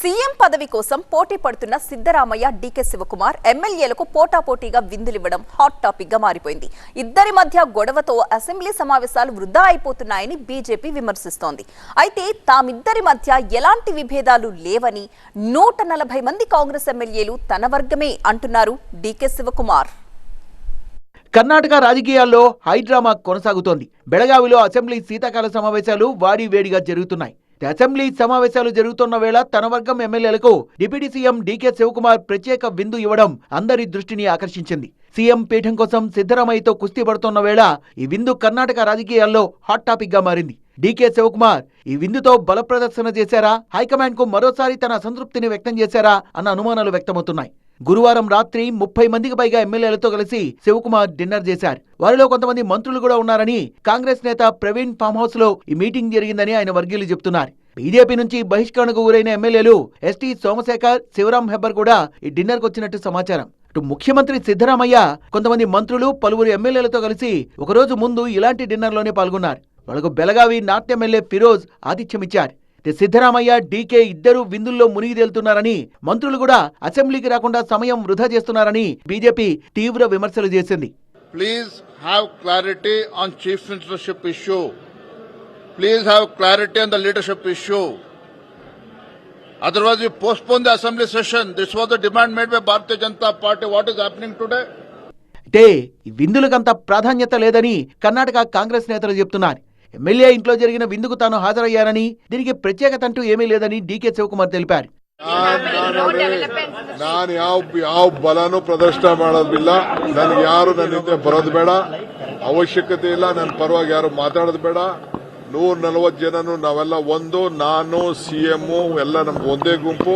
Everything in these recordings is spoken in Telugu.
సీఎం పదవి కోసం పోటీ పడుతున్న సిద్దరామయ్య డీకే శివకుమార్ ఎమ్మెల్యేలకు పోటాపోటీగా విందులివ్వడం హాట్ టాపిక్గా మారిపోయింది. ఇద్దరి మధ్య గొడవతో అసెంబ్లీ సమావేశాలు వృధా అయిపోతున్నాయని బీజేపీ విమర్శిస్తోంది. అయితే తామిద్దరి మధ్య ఎలాంటి విభేదాలు లేవని నూట నలభై మంది కాంగ్రెస్ ఎమ్మెల్యేలు తన వర్గమే అంటున్నారు డీకే శివకుమార్. కర్ణాటక రాజకీయాల్లో హైడ్రామా కొనసాగుతోంది. బెళగావిలో అసెంబ్లీ శీతాకాల సమావేశాలు వాడి వేడిగా జరుగుతున్నాయి. అసెంబ్లీ సమావేశాలు జరుగుతున్న వేళ తన వర్గం ఎమ్మెల్యేలకు డిప్యూటీ సీఎం డీకే శివకుమార్ ప్రత్యేక విందు ఇవ్వడం అందరి దృష్టిని ఆకర్షించింది. సీఎం పీఠం కోసం సిద్ధరామయ్యతో కుస్తీ పడుతున్న వేళ ఈ విందు కర్ణాటక రాజకీయాల్లో హాట్ టాపిక్గా మారింది. డీకే శివకుమార్ ఈ విందుతో బల ప్రదర్శన చేశారా? హైకమాండ్కు మరోసారి తన అసంతృప్తిని వ్యక్తం చేశారా? అన్న అనుమానాలు వ్యక్తమవుతున్నాయి. గురువారం రాత్రి ముప్పై మందికి పైగా ఎమ్మెల్యేలతో కలిసి శివకుమార్ డిన్నర్ చేశారు. వారిలో కొంతమంది మంత్రులు కూడా ఉన్నారని కాంగ్రెస్ నేత ప్రవీణ్ ఫామ్ హౌస్లో ఈ మీటింగ్ జరిగిందని ఆయన వర్గీయులు చెబుతున్నారు బీజేపీ నుంచి బహిష్కరణకు గురైన ఎమ్మెల్యేలు ఎస్టీ సోమశేఖర్ శివరాం హెబ్బర్ కూడా ఈ డిన్నర్కు వచ్చినట్టు సమాచారం. అటు ముఖ్యమంత్రి సిద్ధరామయ్య కొంతమంది మంత్రులు పలువురు ఎమ్మెల్యేలతో కలిసి ఒకరోజు ముందు ఇలాంటి డిన్నర్లోనే పాల్గొన్నారు. వాళ్ళకు బెలగావి నార్త్ ఎమ్మెల్యే ఫిరోజ్ ఆతిథ్యమిచ్చారు. సిద్ధరామయ్య డీకే ఇద్దరు విందుల్లో మునిగి తేలుతున్నారని మంత్రులు కూడా అసెంబ్లీకి రాకుండా సమయం వృధా చేస్తున్నారని బీజేపీ తీవ్ర విమర్శలు చేసింది. Please have clarity on chief ministership issue please have clarity on the leadership issue otherwise you postpone the assembly session this was the demand made by Bharatiya Janata party what is happening today టే విందులకంత ప్రాధాన్యత లేదని కర్ణాటక కాంగ్రెస్ నేతలు చెప్తున్నారు. ఎమ్మెల్యే ఇంట్లో జరిగిన విందుకు తాను హాజరయ్యానని దీనికి ప్రత్యేకత అంటూ ఏమీ లేదని డీకే శివకుమార్ తెలిపారు ನಾನು ಯಾವ ಯಾವ ಬಲನೂ ಪ್ರದರ್ಶನ ಮಾಡೋದಿಲ್ಲ ನನಗೆ ಯಾರು ನನ್ನ ಹಿಂದೆ ಬರೋದು ಬೇಡ ಅವಶ್ಯಕತೆ ಇಲ್ಲ ನನ್ನ ಪರವಾಗಿ ಯಾರು ಮಾತಾಡೋದು ಬೇಡ ನೂರ ನಲವತ್ತು ಜನನು ನಾವೆಲ್ಲ ಒಂದು ನಾನು ಸಿಎಂ ಎಲ್ಲ ನಮ್ದು ಒಂದೇ ಗುಂಪು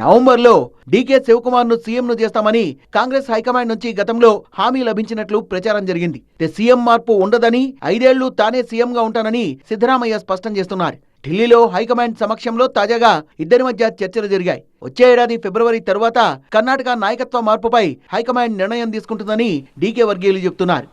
నవంబర్లో డీకే శివకుమార్ను సీఎంను చేస్తామని కాంగ్రెస్ హైకమాండ్ నుంచి గతంలో హామీ లభించినట్లు ప్రచారం జరిగింది. సీఎం మార్పు ఉండదని ఐదేళ్ళు తానే సీఎంగా ఉంటానని సిద్దరామయ్య స్పష్టం చేస్తున్నారు. ఢిల్లీలో హైకమాండ్ సమక్షంలో తాజాగా ఇద్దరి మధ్య చర్చలు జరిగాయి. వచ్చే ఏడాది ఫిబ్రవరి తరువాత కర్ణాటక నాయకత్వ మార్పుపై హైకమాండ్ నిర్ణయం తీసుకుంటుందని డీకే వర్గీయులు చెబుతున్నారు